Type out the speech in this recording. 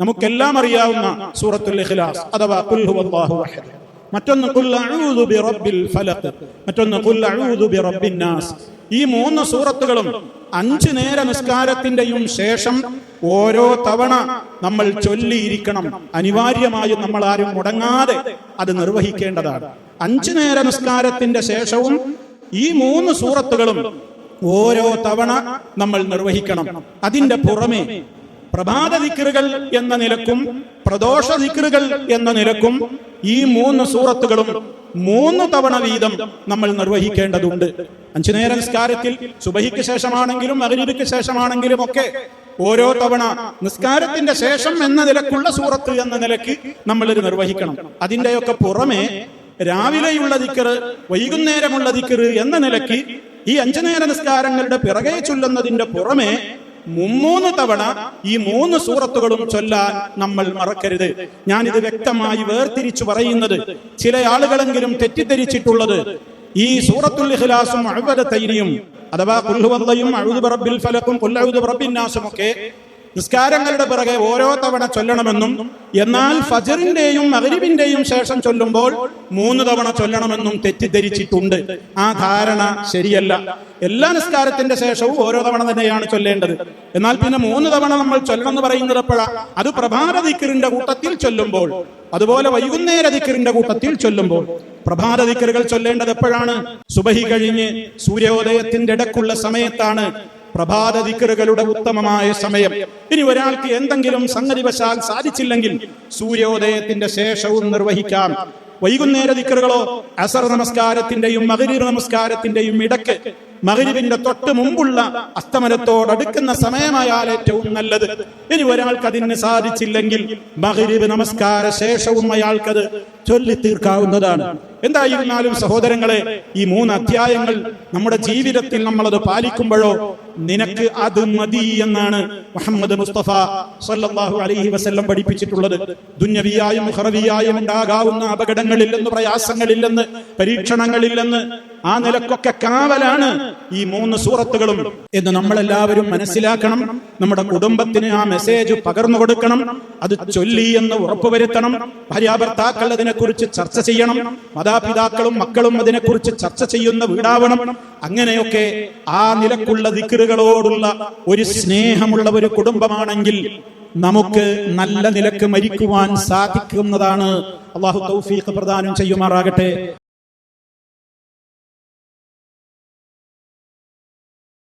നമുക്കെല്ലാം അറിയാവുന്ന സൂറത്തുൽ ഇഖ്ലാസ് അഥവാ ഖുൽ ഹുവല്ലാഹു അഹദ് മറ്റൊന്ന് ഖുൽ അഊദു ബിറബ്ബിൽ ഫലഖ് മറ്റൊന്ന് ഖുൽ അഊദു ബിറബ്ബിൻ നാസ്. ഈ മൂന്ന് സൂറത്തുകളും അഞ്ച് നേര നിസ്കാരത്തിന്റെയും ശേഷം ഓരോ തവണ നമ്മൾ ചൊല്ലിയിരിക്കണം. അനിവാര്യമായും നമ്മൾ ആരും മുടങ്ങാതെ അത് നിർവഹിക്കേണ്ടതാണ്. അഞ്ച് നേര നിസ്കാരത്തിന്റെ ശേഷവും ഈ മൂന്ന് സൂറത്തുകളും ഓരോ തവണ നമ്മൾ നിർവഹിക്കണം. അതിന്റെ പുറമെ പ്രഭാത ദിക്കറുകൾ എന്ന നിലക്കും പ്രദോഷ ദിക്കറുകൾ എന്ന നിലക്കും ഈ മൂന്ന് സൂറത്തുകളും മൂന്ന് തവണ വീതം നമ്മൾ നിർവഹിക്കേണ്ടതുണ്ട്. അഞ്ചു നേര നിസ്കാരത്തിൽ സുബഹിക്ക് ശേഷമാണെങ്കിലും മകരിക്ക് ശേഷമാണെങ്കിലും ഒക്കെ ഓരോ തവണ നിസ്കാരത്തിന്റെ ശേഷം എന്ന നിലക്കുള്ള സൂറത്ത് എന്ന നിലയ്ക്ക് നമ്മൾ ഇത് നിർവഹിക്കണം. അതിന്റെയൊക്കെ പുറമെ രാവിലെയുള്ള ദിക്കറ് വൈകുന്നേരമുള്ള ദിക്കറ് എന്ന നിലയ്ക്ക് ഈ അഞ്ചു നേര നിസ്കാരങ്ങളുടെ പിറകെ ചൊല്ലുന്നതിന്റെ പുറമെ മുമ്മൂന്ന് തവണ ഈ മൂന്ന് സൂറത്തുകളും ചൊല്ലാൻ നമ്മൾ മറക്കരുത്. ഞാനിത് വ്യക്തമായി വേർതിരിച്ചു പറയുന്നത് ചില ആളുകളെങ്കിലും തെറ്റിദ്ധരിച്ചിട്ടുള്ളത് ഈ സൂറത്തുൽ ഇഖ്ലാസും അഴുവരത്തൈരിയും അഥവാ കുൽഹുവല്ലയും അഴുതു ഫലക്കും കൊല്ലഴുതു ഒക്കെ നിസ്കാരങ്ങളുടെ പിറകെ ഓരോ തവണ ചൊല്ലണമെന്നും എന്നാൽ ഫജറിന്റെയും മകരിബിന്റെയും ശേഷം ചൊല്ലുമ്പോൾ മൂന്ന് തവണ ചൊല്ലണമെന്നും തെറ്റിദ്ധരിച്ചിട്ടുണ്ട്. ആ ധാരണ ശരിയല്ല. എല്ലാ നിസ്കാരത്തിന്റെ ശേഷവും ഓരോ തവണ തന്നെയാണ് ചൊല്ലേണ്ടത്. എന്നാൽ പിന്നെ മൂന്ന് തവണ നമ്മൾ ചൊല്ലണം എന്ന് പറയുന്നത് എപ്പോഴാണ് അത് പ്രഭാത ദിക്കറിന്റെ കൂട്ടത്തിൽ ചൊല്ലുമ്പോൾ. അതുപോലെ വൈകുന്നേര ദിക്കറിന്റെ കൂട്ടത്തിൽ ചൊല്ലുമ്പോൾ. പ്രഭാത ദിക്കറുകൾ ചൊല്ലേണ്ടത് എപ്പോഴാണ്? സുബഹി കഴിഞ്ഞ് സൂര്യോദയത്തിന്റെ ഇടക്കുള്ള സമയത്താണ്. പ്രഭാത ദിക്കറുകളുടെ ഉത്തമമായ സമയം. ഇനി ഒരാൾക്ക് എന്തെങ്കിലും സംഗതിവശാൽ സാധിച്ചില്ലെങ്കിൽ സൂര്യോദയത്തിന്റെ ശേഷവും നിർവഹിക്കാം. വൈകുന്നേര ദിക്കറുകളോ അസർ നമസ്കാരത്തിന്റെയും മകരീർ നമസ്കാരത്തിന്റെയും ഇടയ്ക്ക് മകരിവിന്റെ തൊട്ട് മുമ്പുള്ള അസ്തമനത്തോടടുക്കുന്ന സമയമായാൽ ഏറ്റവും നല്ലത്. ഇനി ഒരാൾക്ക് അതിന് സാധിച്ചില്ലെങ്കിൽ മകരുവ് നമസ്കാര ശേഷവും അയാൾക്കത് ചൊല്ലി തീർക്കാവുന്നതാണ്. എന്തായിരുന്നാലും സഹോദരങ്ങളെ ഈ മൂന്ന് അധ്യായങ്ങൾ നമ്മുടെ ജീവിതത്തിൽ നമ്മളത് പാലിക്കുമ്പോഴോ നിനക്ക് അത് മതി എന്നാണ് മുഹമ്മദ് മുസ്തഫ സല്ലല്ലാഹു അലൈഹി വസല്ലം പഠിപ്പിച്ചിട്ടുള്ളത്. ദുന്യവിയായും ഹറവിയായും ഉണ്ടാകാവുന്ന അപകടങ്ങളില്ലെന്ന് പ്രയാസങ്ങളില്ലെന്ന് പരീക്ഷണങ്ങളില്ലെന്ന് ആ നിലക്കൊക്കെ കാവലാണ് ഈ മൂന്ന് സൂറത്തുകളും. എന്ന് നമ്മളെല്ലാവരും മനസ്സിലാക്കണം. നമ്മുടെ കുടുംബത്തിന് ആ മെസ്സേജ് പകർന്നു കൊടുക്കണം. അത് ചൊല്ലി എന്ന് ഉറപ്പുവരുത്തണം. ഭാര്യാഭർത്താക്കൾ അതിനെക്കുറിച്ച് ചർച്ച ചെയ്യണം. മാതാപിതാക്കളും മക്കളും അതിനെക്കുറിച്ച് ചർച്ച ചെയ്യുന്ന വീടാവണം. അങ്ങനെയൊക്കെ ആ നിലക്കുള്ള ദിക്കറുകളോടുള്ള ഒരു സ്നേഹമുള്ള ഒരു കുടുംബമാണെങ്കിൽ നമുക്ക് നല്ല നിലയ്ക്ക് മരിക്കുവാൻ സാധിക്കുന്നതാണ്. അള്ളാഹു തൗഫീഖ് പ്രദാനം ചെയ്യുമാറാകട്ടെ.